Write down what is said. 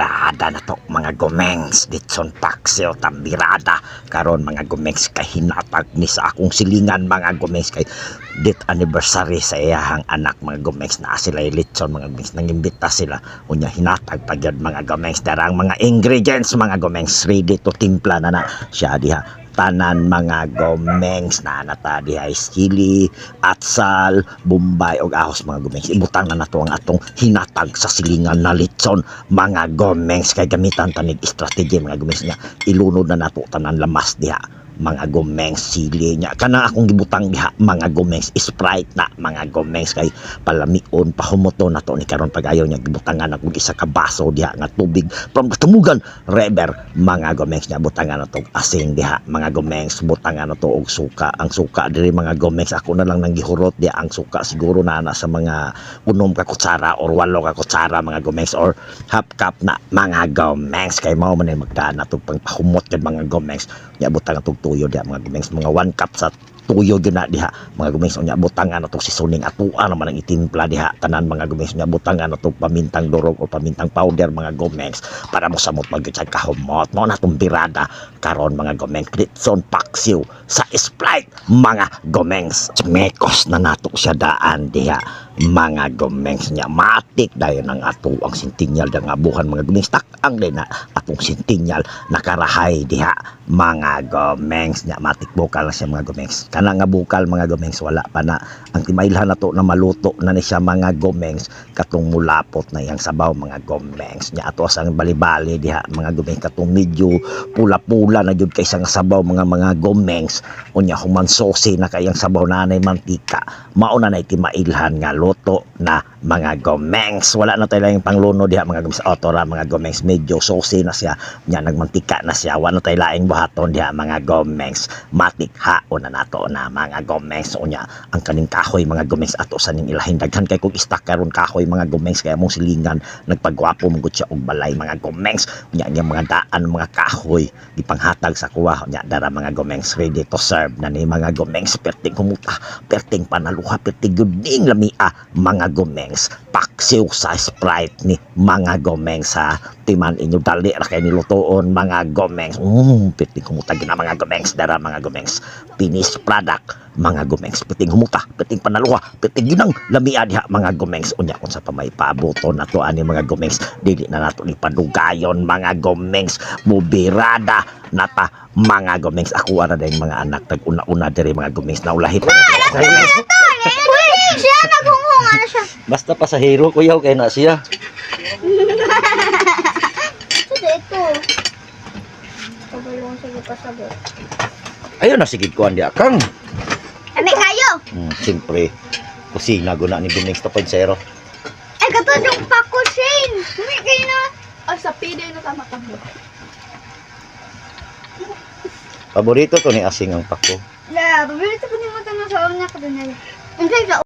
tambirada na to mga gomengs. Ditson pakseo tambirada. Karon mga gomengs kay hinatag ni sa akong silingan mga gomengs. Kay dit anniversary sa iyahang anak mga gomengs. Na sila litson mga gomengs. Nangimbita sila. Unya hinatag pagyud mga gomengs. Darang mga ingredients mga gomengs. Ready to timpla na na siya diha tanan mga gomengs na nata diha is chili, atsal, bombay ug ahos mga gomengs. Ibutang na nato ang atong hinatag sa silingan na litson mga gomengs kay gamitan tanig strategy mga gomengs niya. Ilunod na nato tanan lamas diha mga gomengs sili niya. Kana akong gibutang diha mga gomengs sprite na mga gomengs kay palamion pahumuto na to ni karon pagayo niya gibutangan ako isa ka baso diha nga tubig from tumugan river. Mga gomengs niya butangan na to asin diha. Mga gomengs butangan na to og suka. Ang suka diri mga gomengs ako na lang nang gihurot diha. Ang suka siguro na na sa mga unom ka kutsara or walo ka kutsara mga gomengs or half cup na mga gomengs kay mao man magdaan na to pang pahumot mga gomengs nya butang atong tuyo diha mga gumengs mga one cup sa tuyo gyud na diha. Mga gumengs unya butangan nato si suning atua naman ang itimpla diha. Tanan mga gumengs unya butangan nato pamintang durog o pamintang powder mga gumengs para mo samot magyud sa kahumot. Mo natong birada karon mga gumengs Litson paksiw sa Sprite mga gumengs mekos na nato siya daan diha mga gomengs niya matik dayon ang ato ang sintinyal da nga buhan mga gomengs tak ang din na atong sintinyal nakarahay diha. Mga gomengs niya matik bukal na siya mga gomengs kana nga bukal mga gomengs wala pa na. Ang timailhan nato na maluto na ni siya mga gomengs katong mulapot na yang sabaw mga gomengs niya. Ato asang bali-bali diha mga gomengs katong medyo pula-pula na jud kay nga sabaw mga mga gomengs unya human sosi na kayang sabaw na anay mantika. Mauna na itimailhan nga luto na mga gomengs. Wala na tayo lang yung pangluno diha mga gomengs. Otora mga gomengs. Medyo sosi na siya. Nya nagmantika na siya. Wala na tayo laing buhaton diha mga gomengs. Matik haon na nato na mga gomengs. Unya ang kaning kahoy mga gomengs ato sa ning ilahin daghan. Kay kog istak karon kahoy mga gomengs kaya mong silingan nagpagwapo mong siya og balay mga gomengs. Unya nga mga daan mga kahoy gipanghatag sa kuha. Unya dara mga gomengs ready to serve na ni mga gomengs. Perting kumuta perting panaluha perting guding lamia mga gomengs paksiw sa sprite ni mga gomengs sa timan inyo dali ra kay nilutoon mga gomengs mm, perting kumuta gina mga gomengs dara mga gomengs finished product mga gomengs perting humuta perting panaluha perting ginang lamia diha mga gomengs unya kung sa pamay pabuton nato ani mga gomengs dili na nato ni padugayon mga gomengs mubirada nata mga gomengs ako ara dayong mga anak tag una-una diri mga gomengs naulahit Uy, siya naghunghunga na siya. basta pasahero kuyaw kay na siya Sige, ito. Pabalong sige pasabot. ayun na sige kuan di akang Ano kayo? hmm, siyempre kusina guna ni Binings 2.0 Eh, katod yung pako, Shane. Hindi kayo na. Ah, sa pide na tama tama. paborito to ni Asing ang pako La, paborito ko ni mo tanong sa una ko doon. Ang sa